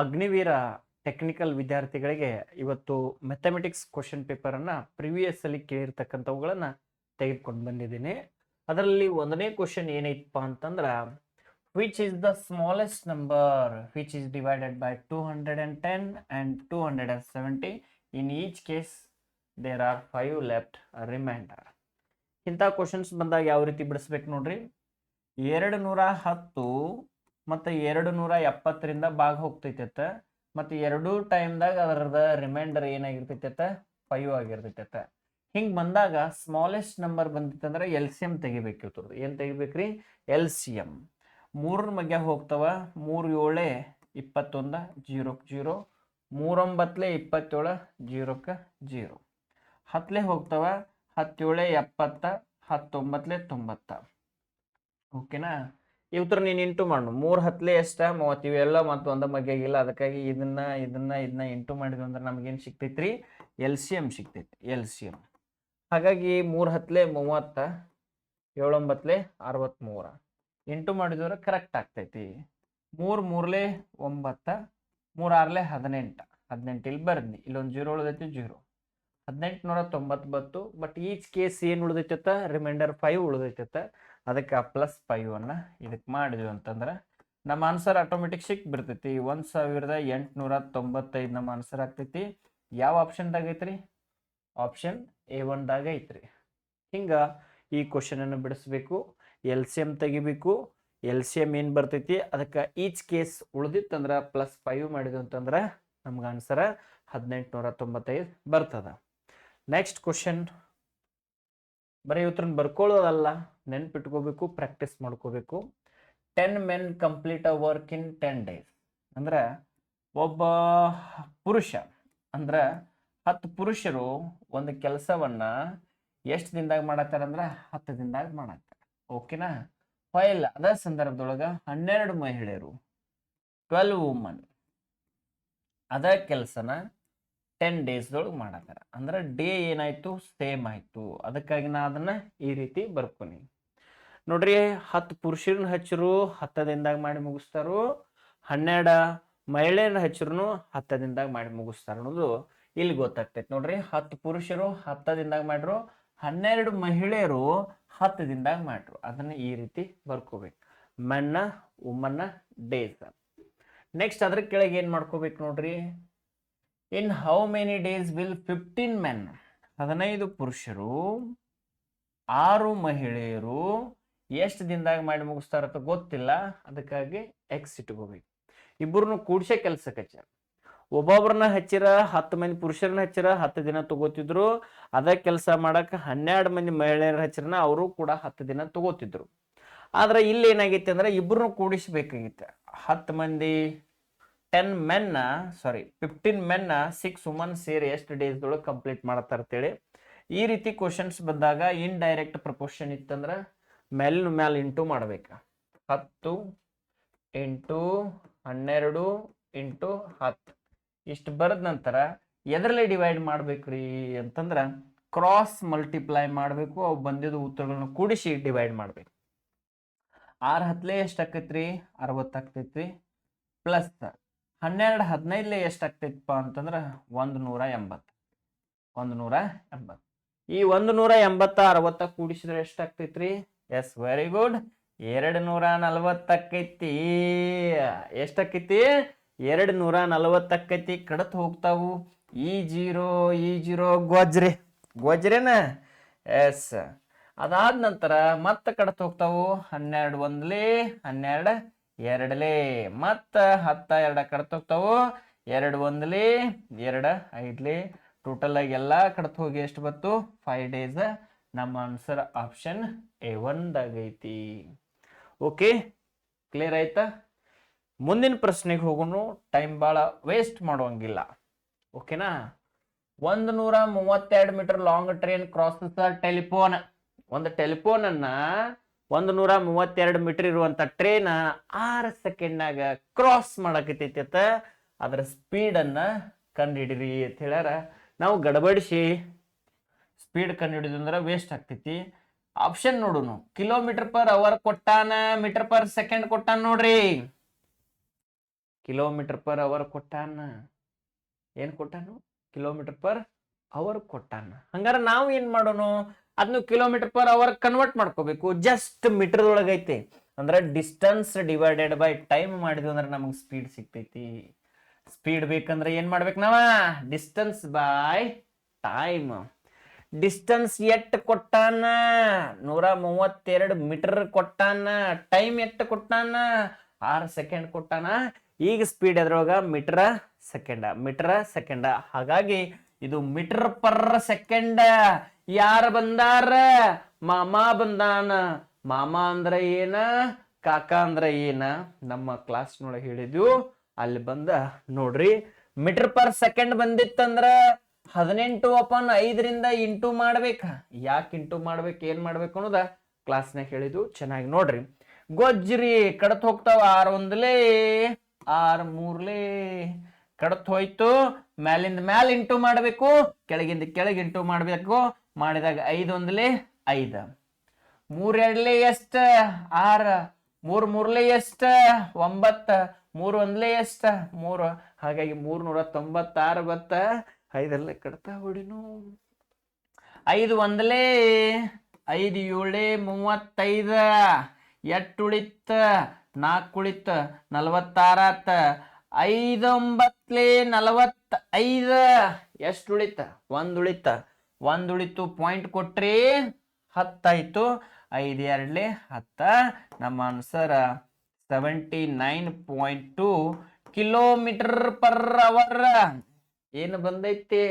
Agniveer technical ವಿದ್ಯಾರ್ಥಿಗಳಿಗೆ ಇವತ್ತು mathematics question ಪೇಪರನ್ನು previous ಅಲ್ಲಿ ಕೇಳಿರ್ತಕ್ಕಂಥವುಗಳನ್ನು ತೆಗೆದುಕೊಂಡು ಬಂದಿದ್ದೀನಿ. ಅದರಲ್ಲಿ ಒಂದನೇ ಕ್ವಶನ್ ಏನೈತಪ್ಪ ಅಂತಂದ್ರೆ which is the smallest number which is divided by two hundred and ten and two hundred and seventy in each case there are five left remainder ಇಂಥ ಕ್ವಶನ್ಸ್ ಬಂದಾಗ ಯಾವ ರೀತಿ ಬಿಡಿಸ್ಬೇಕು ನೋಡ್ರಿ? ಎರಡು ನೂರ ಹತ್ತು ಮತ್ತು ಎರಡು ನೂರ ಎಪ್ಪತ್ತರಿಂದ ಭಾಗ ಹೋಗ್ತೈತೆ ಮತ್ತು ಎರಡೂ ಟೈಮ್ದಾಗ ಅದರದ ರಿಮೈಂಡರ್ ಏನಾಗಿರ್ತೈತೆ ಫೈವ್ ಆಗಿರ್ತೈತೆ ಹಿಂಗೆ ಬಂದಾಗ ಸ್ಮಾಲೆಸ್ಟ್ ನಂಬರ್ ಬಂದಿತ್ತಂದ್ರೆ ಎಲ್ ಸಿ ಎಂ ತೆಗಿಬೇಕಿರ್ತದೆ ಏನು ತೆಗಿಬೇಕ್ರಿ? ಎಲ್ ಸಿ ಎಂ ಮೂರರ ಮಗ್ಯ ಹೋಗ್ತಾವ? ಮೂರು ಏಳೆ ಇಪ್ಪತ್ತೊಂದು ಜೀರೋಕ್ಕೆ ಜೀರೋ ಮೂರೊಂಬತ್ತಲೆ ಇಪ್ಪತ್ತೇಳು ಜೀರೋಕ್ಕೆ ಜೀರೋ. ಹತ್ತಲೆ ಹೋಗ್ತಾವ? ಹತ್ತೇಳೆ ಎಪ್ಪತ್ತ ಹತ್ತೊಂಬತ್ತಲೆ ತೊಂಬತ್ತ. ಓಕೆನಾ? ಇವತ್ತರ ನೀನು ಇಂಟು ಮಾಡು ಮೂರು ಹತ್ಲೆ ಎಷ್ಟ, ಮೂವತ್ತು ಇವೆಲ್ಲ ಮತ್ತು ಒಂದ ಇಲ್ಲ ಅದಕ್ಕಾಗಿ ಇದನ್ನ ಇದನ್ನ ಇದನ್ನ ಇಂಟು ಮಾಡಿದ್ವಿ ಅಂದ್ರೆ ನಮ್ಗೇನು ಸಿಕ್ತೈತ್ರಿ ಎಲ್ ಸಿ ಎಂ ಸಿಕ್ತೈತಿ ಎಲ್ ಸಿ ಎಂ ಹಾಗಾಗಿ ಮೂರು ಹತ್ಲೆ ಮೂವತ್ತ ಏಳೊಂಬತ್ತಲೆ ಅರವತ್ತ್ಮೂರ ಇಂಟು ಮಾಡಿದ್ರೆ ಕರೆಕ್ಟ್ ಆಗ್ತೈತಿ. ಮೂರು ಮೂರಲೆ ಒಂಬತ್ತ ಮೂರಾರಲೆ ಹದಿನೆಂಟು. ಹದಿನೆಂಟು ಇಲ್ಲಿ ಬರ್ದಿ ಇಲ್ಲೊಂದು ಜೀರೋ ಉಳಿದೈತಿ, ಜೀರೋ. ಹದಿನೆಂಟುನೂರ ತೊಂಬತ್ತು ಬತ್ತು ಬಟ್ ಈಚ್ ಕೇಸ್ ಏನು ಉಳಿದೈತೆ ರಿಮೈಂಡರ್ ಫೈವ್ ಉಳಿದೈತತ್ತ ಅದಕ್ಕೆ ಆ ಪ್ಲಸ್ ಫೈವ್ ಅನ್ನ ಇದಕ್ಕೆ ಮಾಡಿದ್ವಿ ಅಂತಂದ್ರೆ ನಮ್ಮ ಆನ್ಸರ್ ಆಟೋಮೆಟಿಕ್ ಸಿಕ್ ಬಿಡ್ತೈತಿ. ಒಂದು ಸಾವಿರದ ಎಂಟುನೂರ ತೊಂಬತ್ತೈದು ನಮ್ಮ ಆನ್ಸರ್ ಆಗ್ತೈತಿ. ಯಾವ ಆಪ್ಷನ್ದಾಗ ಐತ್ರಿ? ಆಪ್ಷನ್ ಎ ಒನ್ದಾಗ ಐತ್ರಿ. ಹಿಂಗೆ ಈ ಕ್ವಶನನ್ನು ಬಿಡಿಸ್ಬೇಕು. ಎಲ್ ಸಿ ಎಂ ತೆಗಿಬೇಕು. ಎಲ್ ಸಿ ಎಂ ಏನು ಬರ್ತೈತಿ? ಅದಕ್ಕೆ ಈಚ್ ಕೇಸ್ ಉಳಿದಿತ್ತಂದ್ರೆ ಪ್ಲಸ್ ಫೈವ್ ಮಾಡಿದ್ವಿ ಅಂತಂದ್ರೆ ನಮ್ಗೆ ಆನ್ಸರ್ ಹದಿನೆಂಟುನೂರ ತೊಂಬತ್ತೈದು ಬರ್ತದ. ನೆಕ್ಸ್ಟ್ ಕ್ವಶನ್ ಬರೀ ಇವತ್ರನ್ನ ಬರ್ಕೊಳ್ಳೋದಲ್ಲ, ನೆನ್ಪಿಟ್ಕೋಬೇಕು ಪ್ರಾಕ್ಟೀಸ್ ಮಾಡ್ಕೋಬೇಕು. Ten men complete a work in ten days ಅಂದ್ರೆ ಒಬ್ಬ ಪುರುಷ, ಅಂದ್ರೆ ಹತ್ತು ಪುರುಷರು ಒಂದು ಕೆಲಸವನ್ನ ಎಷ್ಟು ದಿನದಾಗ ಮಾಡತ್ತಾರ ಅಂದ್ರೆ ಹತ್ತು ದಿನದಾಗ ಮಾಡತ್ತಾರ. ಓಕೆನಾ ಫೈಲ್, ಅದ ಸಂದರ್ಭದೊಳಗ ಹನ್ನೆರಡು ಮಹಿಳೆಯರು ಟ್ವೆಲ್ವ್ ವುಮನ್ ಅದ ಕೆಲಸನ ಟೆನ್ ಡೇಸ್ದೊಳಗೆ ಮಾಡತ್ತಾರ ಅಂದ್ರೆ ಡೇ ಏನಾಯ್ತು ಸೇಮ್ ಆಯ್ತು. ಅದಕ್ಕಾಗಿ ನಾ ಅದನ್ನ ಈ ರೀತಿ ಬರ್ಕೊನಿ. ನೋಡ್ರಿ, ಹತ್ತು ಪುರುಷರನ್ನ ಹಚ್ಚರು ಹತ್ತು ದಿನದಾಗ ಮಾಡಿ ಮುಗಿಸ್ತಾರು, ಹನ್ನೆರಡು ಮಹಿಳೆಯರನ್ನ ಹಚ್ಚರು ಹತ್ತು ದಿನದಾಗ ಮಾಡಿ ಮುಗಿಸ್ತಾರ ಅನ್ನೋದು ಇಲ್ಲಿ ಗೊತ್ತಾಗ್ತೈತೆ. ನೋಡ್ರಿ, ಹತ್ತು ಪುರುಷರು ಹತ್ತು ದಿನದಾಗ ಮಾಡ್ರು, ಹನ್ನೆರಡು ಮಹಿಳೆಯರು ಹತ್ತು ದಿನದಾಗ ಮಾಡ್ರು. ಅದನ್ನ ಈ ರೀತಿ ಬರ್ಕೋಬೇಕು. ಮೆನ್ನ ಉಮ್ಮನ್ನ ಡೇಸ್. ನೆಕ್ಸ್ಟ್ ಅದ್ರ ಕೆಳಗೆ ಏನು ಮಾಡ್ಕೋಬೇಕು ನೋಡ್ರಿ? In how many days will fifteen men ಹದಿನೈದು ಪುರುಷರು, ಆರು ಮಹಿಳೆಯರು, ಎಷ್ಟು ದಿನದಾಗ ಮಾಡಿ ಮುಗಿಸ್ತಾರಂತ ಗೊತ್ತಿಲ್ಲ. ಅದಕ್ಕಾಗಿ ಎಕ್ಸ್ ಇಟ್ಕೋಬೇಕು. ಇಬ್ಬರನ್ನು ಕೂಡ್ಸೆ ಕೆಲಸಕ್ಕೆ ಹಚ್ಚಾರ ಒಬ್ಬೊಬ್ರನ್ನ ಹಚ್ಚಿರ, ಹತ್ತು ಮಂದಿ ಪುರುಷರನ್ನ ಹಚ್ಚಿರ, ಹತ್ತು ದಿನ ತಗೋತಿದ್ರು. ಅದ ಕೆಲಸ ಮಾಡಕ್ಕೆ ಹನ್ನೆರಡು ಮಂದಿ ಮಹಿಳೆಯರ ಹಚ್ಚಿರನ ಅವರು ಕೂಡ ಹತ್ತು ದಿನ ತಗೋತಿದ್ರು. ಆದ್ರೆ ಇಲ್ಲಿ ಏನಾಗೈತೆ ಅಂದ್ರೆ ಇಬ್ಬರನ್ನು ಕೂಡಿಸ್ಬೇಕಾಗಿತ್ತು. ಹತ್ತು ಮಂದಿ ಟೆನ್ ಮೆನ್ನ ಸಾರಿ ಫಿಫ್ಟೀನ್ ಮೆನ್ನ ಸಿಕ್ಸ್ ವುಮನ್ ಸೇರಿ ಎಷ್ಟು ಡೇಸ್ದೊಳಗೆ ಕಂಪ್ಲೀಟ್ ಮಾಡತ್ತಾರ ಅಂತೇಳಿ. ಈ ರೀತಿ ಕ್ವಶನ್ಸ್ ಬಂದಾಗ ಇನ್ ಡೈರೆಕ್ಟ್ ಪ್ರಪೋರ್ಷನ್ ಇತ್ತಂದ್ರೆ ಮೆಲ್ ಮ್ಯಾಲ್ ಇಂಟು ಮಾಡ್ಬೇಕು. ಹತ್ತು ಇಂಟು ಹನ್ನೆರಡು ಇಂಟು ಹತ್ತು. ಇಷ್ಟು ಬರೆದ ನಂತರ ಎದರಲ್ಲಿ ಡಿವೈಡ್ ಮಾಡ್ಬೇಕ್ರಿ ಅಂತಂದ್ರೆ ಕ್ರಾಸ್ ಮಲ್ಟಿಪ್ಲೈ ಮಾಡಬೇಕು, ಅವು ಬಂದಿದ್ದು ಉತ್ತರಗಳನ್ನ ಕೂಡಿಸಿ ಡಿವೈಡ್ ಮಾಡ್ಬೇಕು. ಆರು ಹತ್ತಲೇ ಎಷ್ಟು ಆಕೈತ್ರಿ? ಅರವತ್ತು ಆಗ್ತೈತ್ರಿ ಪ್ಲಸ್ ಹನ್ನೆರಡು ಹದಿನೈದಲೇ ಎಷ್ಟು ಆಗ್ತೈತಪ್ಪ ಅಂತಂದ್ರೆ ಒಂದು ನೂರ ಎಂಬತ್ತು. ಒಂದು ನೂರ ಎಂಬತ್ತು. ಈ ಒಂದು ನೂರ ಎಂಬತ್ತ ಅರವತ್ತ ಕೂಡಿಸಿದ್ರೆ ಎಷ್ಟು ಆಗ್ತೈತ್ರಿ ಎಸ್, ವೆರಿ ಗುಡ್. ಎರಡು ನೂರ ನಲವತ್ತಕ್ಕೈತಿ. ಎಷ್ಟು ಆಕೈತಿ ಎರಡು ನೂರ ನಲವತ್ತಕ್ಕೈತಿ. ಕಡತ್ ಹೋಗ್ತಾವು. ಈ ಜೀರೋ ಈ ಜೀರೋ, ಗೊಜ್ರೆ. ಗೊಜ್ರೇನ? ಎಸ್. ಅದಾದ ನಂತರ ಮತ್ತೆ ಕಡತ್ ಹೋಗ್ತಾವು? ಹನ್ನೆರಡು ಒಂದ್ಲಿ ಹನ್ನೆರಡು ಎರಡಲೇ, ಮತ್ತ ಹತ್ತ ಎರಡ ಕಡ್ತೋಗ್ತಾವು. ಎರಡು ಒಂದ್ಲಿ, ಎರಡ ಐದ್ಲಿ. ಟೋಟಲ್ ಆಗಿ ಎಲ್ಲ ಕಡತ್ ಹೋಗಿ ಎಷ್ಟು ಬತ್ತು ಫೈವ್ ಡೇಸ್ ನಮ್ಮ ಆನ್ಸರ್ ಆಪ್ಷನ್ ಎ ಒಂದಾಗೈತಿ ಓಕೆ ಕ್ಲಿಯರ್ ಆಯ್ತಾ? ಮುಂದಿನ ಪ್ರಶ್ನೆಗೆ ಹೋಗೋಣ ಟೈಮ್ ಭಾಳ ವೇಸ್ಟ್ ಮಾಡುವಂಗಿಲ್ಲ. ಓಕೆನಾ ಒಂದು ನೂರ ಮೂವತ್ತೆರಡು metre long train cross telephone ಒಂದು ಟೆಲಿಫೋನ್ ಅನ್ನ ಒಂದು ನೂರ ಮೂವತ್ತೆರಡು ಮೀಟರ್ ಇರುವಂತ ಟ್ರೈನ್ ಆರು ಸೆಕೆಂಡ್ನಾಗ ಕ್ರಾಸ್ ಮಾಡಕತ್ತೈತಿ ಅತ್ತ ಅದರ ಸ್ಪೀಡನ್ನ ಕಂಡುಹಿಡಿರಿ ಅಂತ ಹೇಳ್ಯಾರ. ನಾವು ಗಡಬಡಿಸಿ ಸ್ಪೀಡ್ ಕಂಡುಹಿಡಿದಂದ್ರೆ ವೇಸ್ಟ್ ಆಗ್ತೈತಿ. ಆಪ್ಷನ್ ನೋಡುನು ಕಿಲೋಮೀಟರ್ ಪರ್ ಅವರ್ ಕೊಟ್ಟಾನ ಮೀಟರ್ ಪರ್ ಸೆಕೆಂಡ್ ಕೊಟ್ಟಾನ ನೋಡ್ರಿ. ಕಿಲೋಮೀಟರ್ ಪರ್ ಅವರ್ ಕೊಟ್ಟಾನ. ಏನ್ ಕೊಟ್ಟಾನು? ಕಿಲೋಮೀಟರ್ ಪರ್ ಅವರ್ ಕೊಟ್ಟಾನ. ಹಂಗಾರ ನಾವು ಏನ್ ಮಾಡೋಣ ಅದನ್ನು ಕಿಲೋಮೀಟರ್ ಪರ್ ಅವರ್ ಕನ್ವರ್ಟ್ ಮಾಡ್ಕೋಬೇಕು. ಜಸ್ಟ್ ಮೀಟರ್ ಒಳಗೈತೆ ಅಂದ್ರೆ ಡಿಸ್ಟನ್ಸ್ ಡಿವೈಡೆಡ್ ಬೈ ಟೈಮ್ ಮಾಡಿದ್ವಿ ಅಂದ್ರೆ ನಮಗೆ ಸ್ಪೀಡ್ ಸಿಗ್ತೈತಿ. ಸ್ಪೀಡ್ ಬೇಕಂದ್ರೆ ಏನ್ ಮಾಡ್ಬೇಕು ನಾವ? ಡಿಸ್ಟನ್ಸ್ ಬೈ ಟೈಮ್ ಡಿಸ್ಟನ್ಸ್ ಎಟ್ ಕೊಟ್ಟಾನ? ನೂರ ಮೂವತ್ತೆರಡು ಮೀಟರ್ ಕೊಟ್ಟಾನ? ಟೈಮ್ ಎಟ್ ಕೊಟ್ಟಾನ? ಆರು ಸೆಕೆಂಡ್ ಕೊಟ್ಟಾನ? ಈಗ ಸ್ಪೀಡ್ ಅದ್ರೊಳಗ ಮೀಟರ್ ಸೆಕೆಂಡ ಮೀಟರ್ ಸೆಕೆಂಡ ಹಾಗಾಗಿ ಇದು ಮೀಟರ್ ಪರ್ ಸೆಕೆಂಡ್ ಯಾರು ಬಂದಾರ? ಮಾಮ ಬಂದಾನ. ಮಾಮ ಅಂದ್ರ ಏನ? ಕಾಕ ಅಂದ್ರ ಏನ? ನಮ್ಮ ಕ್ಲಾಸ್ನೊಳಗೆ ಹೇಳಿದ್ವು. ಅಲ್ಲಿ ಬಂದ ನೋಡ್ರಿ ಮೀಟರ್ ಪರ್ ಸೆಕೆಂಡ್ ಬಂದಿತ್ತಂದ್ರ ಹದಿನೆಂಟು ಓಪನ್ ಐದರಿಂದ ಇಂಟು ಮಾಡ್ಬೇಕ. ಯಾಕೆ ಇಂಟು ಮಾಡ್ಬೇಕು, ಏನ್ ಮಾಡ್ಬೇಕು ಅನ್ನೋದ ಕ್ಲಾಸ್ನಾಗ ಹೇಳಿದ್ವು. ಚೆನ್ನಾಗಿ ನೋಡ್ರಿ. ಗೊಜ್ಜರಿ ಕಡತ್ ಹೋಗ್ತಾವ ಆರ್ ಒಂದ್ಲೇ, ಆರ್ ಮೂರ್ಲೇ. ಕಡತ್ ಹೋಯ್ತು, ಮ್ಯಾಲಿಂದ ಮ್ಯಾಲ ಇಂಟು ಮಾಡ್ಬೇಕು, ಕೆಳಗಿಂದ ಕೆಳಗೆ ಇಂಟು ಮಾಡ್ಬೇಕು. ಮಾಡಿದಾಗ ಐದು ಒಂದ್ಲೆ ಐದು. ಮೂರ್ ಎಷ್ಟು? ಆರ. ಮೂರ್ ಮೂರ್ಲೆ ಎಷ್ಟ? ಒಂಬತ್ತ. ಮೂರ್ ಒಂದ್ಲೆ ಎಷ್ಟ? ಮೂರು. ಹಾಗಾಗಿ ಮೂರ್ ನೂರ ತೊಂಬತ್ತಾರು ಬತ್ತ. ಐದಲ್ಲೇ ಕಡತ ಹೊಡಿನು. ಐದು ಒಂದ್ಲೆ, ಐದು ಏಳೆ ಮೂವತ್ತೈದ. ನಾಲ್ಕು ಉಳಿತ ನಲವತ್ತಾರಾತ ಐದೊಂಬತ್ಲೆ ಎಷ್ಟು ಉಳಿತ ಎಷ್ಟು ಉಳಿತ ಒಂದ್ ಉಳಿತ ಪಾಯಿಂಟ್ ಕೊಟ್ರಿ, ಹತ್ತಾಯ್ತು. ಐದು ಎರಡ್ಲಿ ಹತ್ತ. ನಮ್ಮ answer seventy nine point two kilometre per hour ಏನು ಬಂದೈತಿ?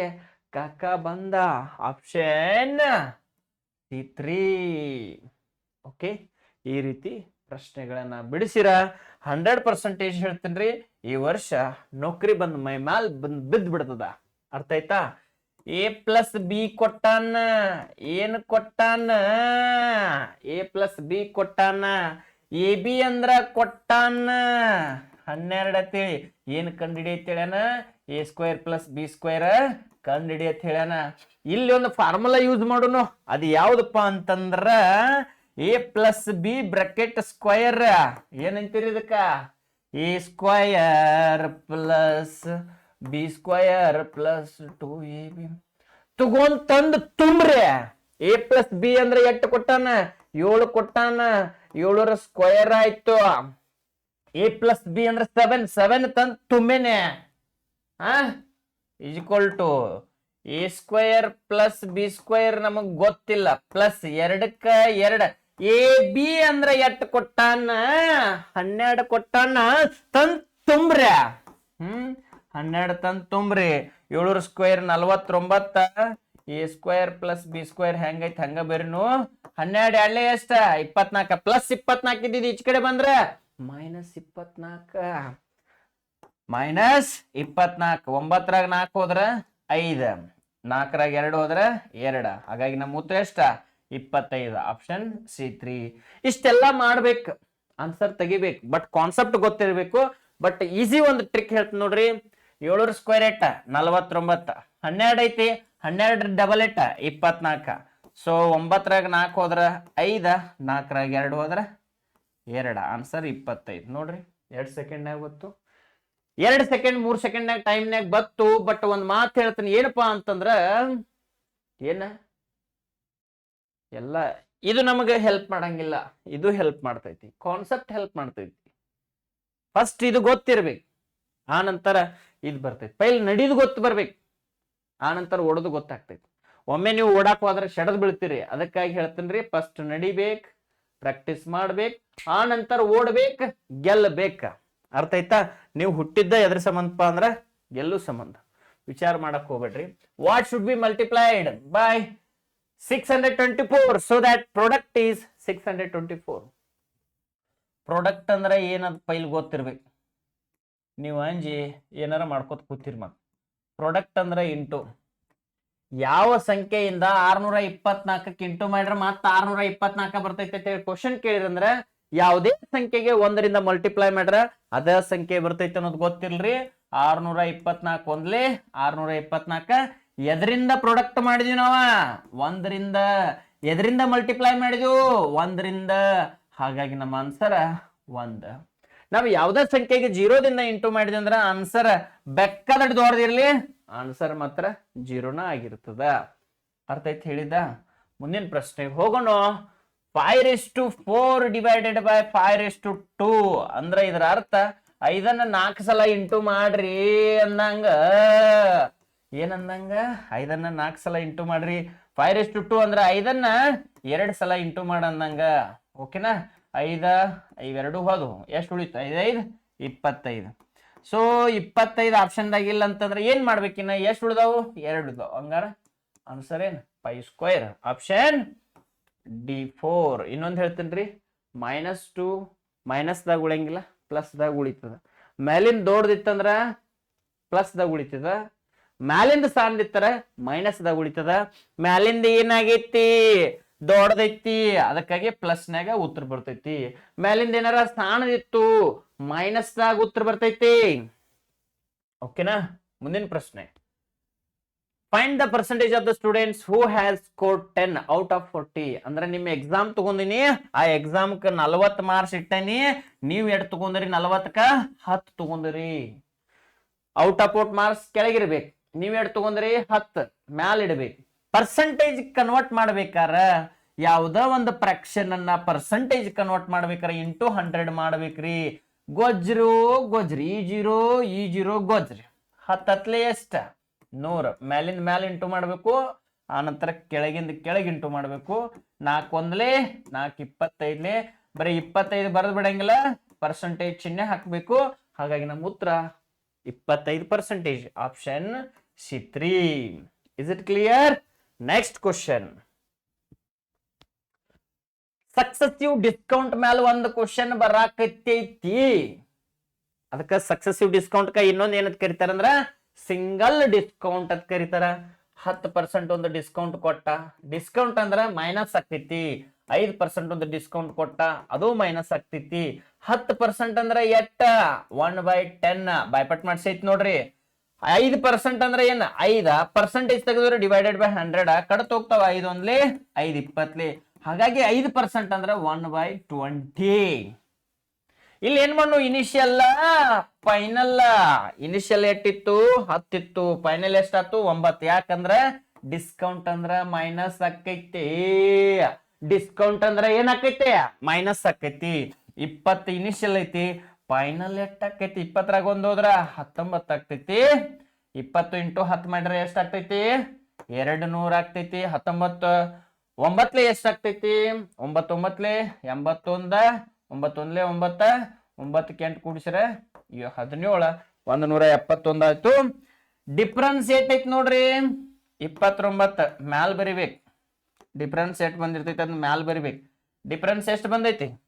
ಕಾಕ ಬಂದ. ಆಪ್ಷನ್ ಸಿ ತ್ರೀ ಓಕೆ ಈ ರೀತಿ ಪ್ರಶ್ನೆಗಳನ್ನ ಬಿಡಿಸಿರ. ಹಂಡ್ರೆಡ್ ಪರ್ಸೆಂಟೇಜ್ ಹೇಳ್ತೀನಿ ಈ ವರ್ಷ ನೌಕರಿ ಬಂದ್ ಮೈ ಮ್ಯಾಲ್ ಬಂದ್ ಬಿದ್ದು ಬಿಡ್ತದ. ಅರ್ಥ ಆಯ್ತಾ? ಎ ಪ್ಲಸ್ ಬಿ ಕೊಟ್ಟಾನ, ಏನ್ ಕೊಟ್ಟಾನ? ಎ ಪ್ಲಸ್ ಬಿ ಕೊಟ್ಟಾನ. ಎ ಬಿ ಅಂದ್ರ ಕೊಟ್ಟಾನ. ಹನ್ನೆರಡು ಅಂತೇಳಿ. ಏನ್ ಕಂಡಿಡಿಯತ್ ಹೇಳ್ಯಾನ A square plus B square ಅಂತ ಹೇಳ್ಯಾನ ಇಲ್ಲಿ ಒಂದು ಫಾರ್ಮುಲಾ ಯೂಸ್ ಮಾಡೋನು. ಅದು ಯಾವ್ದಪ್ಪ ಅಂತಂದ್ರ A plus B bracket square ಏನಂತೀರಿ ಇದಕ್ಕ? A square plus B square plus two A B ತಗೊಂಡ್ ತಂದು ತುಂಬ್ರಿ. ಎ ಪ್ಲಸ್ ಬಿ ಅಂದ್ರೆ ಎಷ್ಟು ಕೊಟ್ಟಾನ? ಏಳು ಕೊಟ್ಟಾನ? ಏಳರ ಸ್ಕ್ವಯರ್ ಆಯ್ತು. ಎ ಪ್ಲಸ್ ಬಿ ಅಂದ್ರೆ ಸೆವೆನ್ ಸೆವೆನ್ ತಂದ್ ತುಂಬೆನೆ. ಹಾ equal to A square plus B square ನಮಗ್ ಗೊತ್ತಿಲ್ಲ. ಪ್ಲಸ್ ಎರಡಕ್ಕ ಎರಡ. ಎ ಬಿ ಅಂದ್ರೆ ಎಟ್ ಕೊಟ್ಟಾನ? ಹನ್ನೆರಡು ಕೊಟ್ಟಾನ? ತಂದ್ ತುಂಬ್ರೆ. ಹ್ಮ್? ಹನ್ನೆರಡು ತಂದ್ ತುಂಬ್ರಿ. ಏಳೂರು square ನಲ್ವತ್ತೊಂಬತ್ತ A square plus B square ಹೆಂಗೈತಿ ಹಂಗ ಬೇರೆನು ಹನ್ನೆರಡು ಎರಡ್ಲೆ ಎಷ್ಟ? ಇಪ್ಪತ್ನಾಕ ಪ್ಲಸ್ ಇಪ್ಪತ್ನಾಕ ಇದ್ದಿದ್ದು ಈಚ ಕಡೆ ಬಂದ್ರ ಮೈನಸ್ ಇಪ್ಪತ್ನಾಕ. ಮೈನಸ್ ಇಪ್ಪತ್ನಾಲ್ಕು ಒಂಬತ್ತರಾಗ ನಾಲ್ಕು ಹೋದ್ರ ಐದ ನಾಲ್ಕರಾಗ ಎರಡು ಹೋದ್ರ ಎರಡ. ಹಾಗಾಗಿ ನಮ್ಮ ಉತ್ತರ ಎಷ್ಟ? ಇಪ್ಪತ್ತೈದು. ಆಪ್ಷನ್ ಸಿ ತ್ರೀ ಇಷ್ಟೆಲ್ಲ ಮಾಡ್ಬೇಕು. ಆನ್ಸರ್ ತೆಗಿಬೇಕು. ಬಟ್ ಕಾನ್ಸೆಪ್ಟ್ ಗೊತ್ತಿರ್ಬೇಕು. ಬಟ್ ಈಸಿ ಒಂದು ಟ್ರಿಕ್ ಹೇಳ್ತೀನಿ ನೋಡ್ರಿ. ಏಳೂರು ಸ್ಕ್ವೇರ್ ಎಟ್ಟ ನಲವತ್ತೊಂಬತ್ತ. ಹನ್ನೆರಡು ಐತಿ, ಹನ್ನೆರಡು ಡಬಲ್ ಎಟ್ಟ ಇಪ್ಪತ್ನಾಲ್ಕು. ಸೊ ಒಂಬತ್ತರಾಗ ನಾಲ್ಕು ಹೋದ್ರೆ ಐದ, ನಾಲ್ಕರಾಗ ಎರಡು ಹೋದ್ರೆ ಎರಡ. ಆನ್ಸರ್ ಇಪ್ಪತ್ತೈದು. ನೋಡ್ರಿ, ಎರಡು ಸೆಕೆಂಡ್ನಾಗ ಬತ್ತು ಎರಡು ಸೆಕೆಂಡ್ ಮೂರು ಸೆಕೆಂಡ್ನಾಗ ಟೈಮ್ನಾಗ ಬತ್ತು ಬಟ್ ಒಂದು ಮಾತು ಹೇಳ್ತೀನಿ. ಏನಪ್ಪಾ ಅಂತಂದ್ರೆ, ಏನ? ಎಲ್ಲ, ಇದು ನಮಗೆ ಹೆಲ್ಪ್ ಮಾಡಂಗಿಲ್ಲ. ಇದು ಹೆಲ್ಪ್ ಮಾಡ್ತೈತಿ. ಕಾನ್ಸೆಪ್ಟ್ ಹೆಲ್ಪ್ ಮಾಡ್ತೈತಿ. ಫಸ್ಟ್ ಇದು ಗೊತ್ತಿರ್ಬೇಕು. ಆ ನಂತರ ಇದು ಬರ್ತೈತಿ. ಪೈಲ್ ನಡೀದು ಗೊತ್ತು ಬರ್ಬೇಕು. ಆ ನಂತರ ಓಡೋದು ಗೊತ್ತಾಗ್ತೈತಿ. ಒಮ್ಮೆ ನೀವು ಓಡಾಕ್ ಹೋದ್ರೆ ಶಡದ್ ಬೀಳ್ತೀರಿ. ಅದಕ್ಕಾಗಿ ಹೇಳ್ತೀನಿ ಫಸ್ಟ್ ನಡಿಬೇಕು ಪ್ರಾಕ್ಟೀಸ್ ಮಾಡ್ಬೇಕು ಆ ನಂತರ ಓಡ್ಬೇಕು ಗೆಲ್ಲಬೇಕ ಅರ್ಥ ಆಯ್ತಾ? ನೀವು ಹುಟ್ಟಿದ್ದ ಎದ್ರ ಸಂಬಂಧಪ್ಪ ಅಂದ್ರೆ ಗೆಲ್ಲು ಸಂಬಂಧ. ವಿಚಾರ ಮಾಡಕ್ ಹೋಗ್ಬೇಡ್ರಿ. What should be multiplied by six hundred twenty four so that product is six hundred twenty four product ಅಂದ್ರೆ ಏನದು ಪೈಲ್ ಗೊತ್ತಿರ್ಬೇಕು. ನೀವು ಅಂಜಿ ಏನಾರ ಮಾಡ್ಕೊತ ಕೂತಿರಿ ಮತ್ತೆ ಪ್ರಾಡಕ್ಟ್ ಅಂದ್ರೆ ಇಂಟು. ಯಾವ ಸಂಖ್ಯೆಯಿಂದ ಆರ್ನೂರ ಇಪ್ಪತ್ನಾಲ್ಕಕ್ಕೆ ಇಂಟು ಮಾಡಿದ್ರೆ ಮತ್ತೆ ಆರ್ನೂರ ಇಪ್ಪತ್ನಾಲ್ಕ ಬರ್ತೈತೆ ಅಂತ ಹೇಳಿ ಕ್ವಶನ್ ಕೇಳಿದ್ರಂದ್ರೆ ಯಾವುದೇ ಸಂಖ್ಯೆಗೆ ಒಂದರಿಂದ ಮಲ್ಟಿಪ್ಲೈ ಮಾಡ್ರ ಅದೇ ಸಂಖ್ಯೆ ಬರ್ತೈತೆ ಅನ್ನೋದು ಗೊತ್ತಿಲ್ರಿ. ಆರ್ನೂರ ಇಪ್ಪತ್ನಾಲ್ಕು ಒಂದ್ಲಿ ಆರ್ನೂರ ಇಪ್ಪತ್ನಾಲ್ಕ ಎದರಿಂದ ಪ್ರಾಡಕ್ಟ್ ಮಾಡಿದ್ವಿ ನಾವ? ಒಂದರಿಂದ. ಎದರಿಂದ ಮಲ್ಟಿಪ್ಲೈ ಮಾಡಿದ್ವು? ಒಂದರಿಂದ. ಹಾಗಾಗಿ ನಮ್ಮ ಆನ್ಸರ್ ಒಂದ್. ನಾವು ಯಾವುದೇ ಸಂಖ್ಯೆಗೆ ಜೀರೋದಿಂದ ಇಂಟು ಮಾಡಿದ್ವಿ ಅಂದ್ರೆ ಆನ್ಸರ್ ಬೆಕ್ಕದಟ್ಟು ದೊಡ್ಡದಿರ್ಲಿ ಆನ್ಸರ್ ಮಾತ್ರ ಜೀರೋನ ಆಗಿರ್ತದ. ಅರ್ಥ ಐತಿ ಹೇಳಿದ್ದ? ಮುಂದಿನ ಪ್ರಶ್ನೆಗೆ ಹೋಗೋಣ. Five raise to four divided by five raise to two ಅಂದ್ರೆ ಇದರ ಅರ್ಥ. ಐದನ್ನ ನಾಲ್ಕು ಸಲ ಇಂಟು ಮಾಡ್ರಿ ಅಂದಂಗ. ಏನಂದಂಗ? ಐದನ್ನ ನಾಲ್ಕು ಸಲ ಇಂಟು ಮಾಡ್ರಿ. ಫೈವ್ ರೇಸ್ ಟು ಟೂ ಅಂದ್ರೆ ಐದನ್ನ ಎರಡು ಸಲ ಇಂಟು ಮಾಡಂದಂಗ ಓಕೆನಾ ಐದ, ಐವೆರಡು ಹೋದವು ಎಷ್ಟು ಉಳಿತು? ಐದೈದು ಇಪ್ಪತ್ತೈದು. ಸೊ ಇಪ್ಪತ್ತೈದು ಆಪ್ಷನ್ದಾಗ ಇಲ್ಲ ಅಂತಂದ್ರೆ ಏನ್ ಮಾಡ್ಬೇಕಿನ್ನ ಎಷ್ಟು ಉಳಿದಾವು? ಎರಡು ಉಳ್ದಾವು. ಹಂಗಾರ ಆನ್ಸರ್ ಏನು? Pi square option D four ಇನ್ನೊಂದು ಹೇಳ್ತೀನಿ ರೀ ಮೈನಸ್ ಟು ಮೈನಸ್ದಾಗ ಉಳಿಯಂಗಿಲ್ಲ ಪ್ಲಸ್ದಾಗ ಉಳಿತದ. ಮೇಲಿಂದ ದೊಡ್ಡದಿತ್ತಂದ್ರ ಪ್ಲಸ್ದಾಗ ಉಳಿತದ. ಮ್ಯಾಲಿಂದ ಸ್ಥಾನದಿತ್ತರ ಮೈನಸ್ದಾಗ ಉಳಿತದ. ಮ್ಯಾಲಿಂದ ಏನಾಗೈತಿ? ದೊಡ್ಡದೈತಿ, ಅದಕ್ಕಾಗಿ ಪ್ಲಸ್ನಾಗ ಉತ್ತರ ಬರ್ತೈತಿ. ಮ್ಯಾಲಿಂದ ಏನಾರ ಸಣ್ಣದಿತ್ತು ಮೈನಸ್ದಾಗ ಉತ್ತರ ಬರ್ತೈತಿ. ಓಕೆನಾ ಮುಂದಿನ ಪ್ರಶ್ನೆ. Find the percentage of the students who has score ten out of forty ಅಂದ್ರೆ ನಿಮ್ಮ ಎಕ್ಸಾಮ್ ತಗೊಂಡಿನಿ, ಆ ಎಕ್ಸಾಮ್ಕ ನಲವತ್ತು ಮಾರ್ಕ್ಸ್ ಇಟ್ಟೇನಿ, ನೀವ್ ಎಡ್ ತಗೊಂಡ್ರಿ ನಲವತ್ತಕ್ಕ? ಹತ್ತು ತಗೊಂಡ್ರಿ. ಔಟ್ ಆಫ್ ಔಟ್ ಮಾರ್ಕ್ಸ್ ಕೆಳಗಿರ್ಬೇಕು, ನೀವ್ ಎಡ್ ತಗೊಂಡ್ರಿ? ಹತ್ತು. ಮ್ಯಾಲ ಇಡ್ಬೇಕು. ಪರ್ಸೆಂಟೇಜ್ ಕನ್ವರ್ಟ್ ಮಾಡ್ಬೇಕಾರ ಯಾವುದೋ ಒಂದು ಫ್ರಾಕ್ಷನ್ ಅನ್ನ ಪರ್ಸೆಂಟೇಜ್ ಕನ್ವರ್ಟ್ ಮಾಡ್ಬೇಕಾರ ಇಂಟು ಹಂಡ್ರೆಡ್ ಮಾಡ್ಬೇಕ್ರಿ. ಗೊಜ್ರು, ಗೊಜ್ರಿ, ಈ ಜೀರೋ ಈ ಜೀರೋ, ಗೊಜ್ರಿ. ಹತ್ತತ್ಲೆ ಎಷ್ಟ? ನೂರು. ಮ್ಯಾಲಿಂದ ಮ್ಯಾಲ ಇಂಟು ಮಾಡಬೇಕು. ಆನಂತರ ಕೆಳಗಿಂದ ಕೆಳಗೆ ಇಂಟು ಮಾಡಬೇಕು. ನಾಲ್ಕು ಒಂದ್ಲೆ, ನಾಲ್ಕು ಇಪ್ಪತ್ತೈದ್ಲೆ. ಬರೀ ಇಪ್ಪತ್ತೈದು ಬರೆದು ಬಿಡಂಗಿಲ್ಲ. ಪರ್ಸೆಂಟೇಜ್ ಚಿಹ್ನೆ ಹಾಕಬೇಕು. ಹಾಗಾಗಿ ನಮ್ಮ ಉತ್ತರ ಇಪ್ಪತ್ತೈದು percentage option C three is it clear next question successive discount ಮೇಲೆ ಒಂದು ಕ್ವಶನ್ ಬರಾಕತ್ತೈತಿ. ಅದಕ್ಕೆ ಸಕ್ಸಸಿವ್ ಡಿಸ್ಕೌಂಟ್ ಕ ಇನ್ನೊಂದು ಏನಂತ ಕರಿತಾರಂದ್ರ ಸಿಂಗಲ್ ಡಿಸ್ಕೌಂಟ್ ಅಂತ ಕರಿತಾರ. ಹತ್ತು ಪರ್ಸೆಂಟ್ ಒಂದು ಡಿಸ್ಕೌಂಟ್ ಕೊಟ್ಟ. ಡಿಸ್ಕೌಂಟ್ ಅಂದ್ರ ಮೈನಸ್ ಆಗ್ತೈತಿ. ಐದ್ ಪರ್ಸೆಂಟ್ ಒಂದು ಡಿಸ್ಕೌಂಟ್ ಕೊಟ್ಟ. ಅದು ಮೈನಸ್ ಆಗ್ತೈತಿ. ಹತ್ತು ಪರ್ಸೆಂಟ್ ಅಂದ್ರ ಎಟ್ಟ? ಒನ್ ಬೈ ಟೆನ್ ಬೈಪಟ್ ಮಾಡ್ಸೈತಿ ನೋಡ್ರಿ. ಐದ್ ಪರ್ಸೆಂಟ್ ಅಂದ್ರೆ ಏನ್? ಐದ ಪರ್ಸೆಂಟೇಜ್ ತೆಗೆದ್ರೆ ಡಿವೈಡೆಡ್ ಬೈ ಹಂಡ್ರೆಡ್ ಕಡತ್ ಹೋಗ್ತಾವ ಐದ್ ಒಂದ್ಲಿ, ಐದ್ ಇಪ್ಪತ್ಲಿ. ಹಾಗಾಗಿ ಐದ್ ಪರ್ಸೆಂಟ್ ಅಂದ್ರೆ ಒನ್ ಬೈ ಟ್ವೆಂಟಿ ಇಲ್ಲಿ ಏನ್ ಮಾಡು ಇನಿಷಿಯಲ್ ಫೈನಲ್ ಇನಿಷಿಯಲ್ ಎಟ್ಟಿತ್ತು ಹತ್ತಿತ್ತು. ಫೈನಲ್ ಎಷ್ಟಾತು ಒಂಬತ್ತು. ಯಾಕಂದ್ರೆ ಡಿಸ್ಕೌಂಟ್ ಅಂದ್ರ ಮೈನಸ್ ಆಕೈತಿ. ಡಿಸ್ಕೌಂಟ್ ಅಂದ್ರ ಏನ್ ಆಕೈತಿ ಮೈನಸ್ ಆಕೈತಿ. ಇಪ್ಪತ್ತು ಇನಿಷಿಯಲ್ ಐತಿ. ಫೈನಲ್ ಎಷ್ಟ್ ಆಕೈತಿ ಇಪ್ಪತ್ತರಾಗ ಒಂದ್ ಹೋದ್ರ ಹತ್ತೊಂಬತ್ತು ಆಗ್ತೈತಿ. ಇಪ್ಪತ್ತು ಇಂಟು ಹತ್ತು ಮಾಡ್ರೆ ಎಷ್ಟ್ ಆಗ್ತೈತಿ? ಎರಡು ನೂರ ಆಗ್ತೈತಿ. ಹತ್ತೊಂಬತ್ತು ಒಂಬತ್ಲೆ ಎಷ್ಟ್ ಆಗ್ತೈತಿ? ಒಂಬತ್ತೊಂಬತ್ಲೆ ಎಂಬತ್ತೊಂದ, ಒಂಬತ್ತೊಂದ್ಲೆ ಒಂಬತ್ತ, ಒಂಬತ್ತಕ್ಕೆ ಎಂಟು ಕೂಡಿಸ್ರೆ ಹದಿನೇಳ ಒಂದ್ ನೂರ ಎಪ್ಪತ್ತೊಂದ್ ಆಯ್ತು. ಡಿಫ್ರೆನ್ಸ್ ಐತಿ ನೋಡ್ರಿ. ಇಪ್ಪತ್ತೊಂಬತ್ತ, ಮ್ಯಾಲ್ ಬರಿಬೇಕು. ಡಿಫ್ರೆನ್ಸ್ ಎಷ್ಟ್ ಬಂದಿರ್ತೈತಿ ಅದ್ ಮ್ಯಾಲ್ ಬರಿಬೇಕು. ಡಿಫ್ರೆನ್ಸ್ ಎಷ್ಟ್ ಬಂದೈತಿ?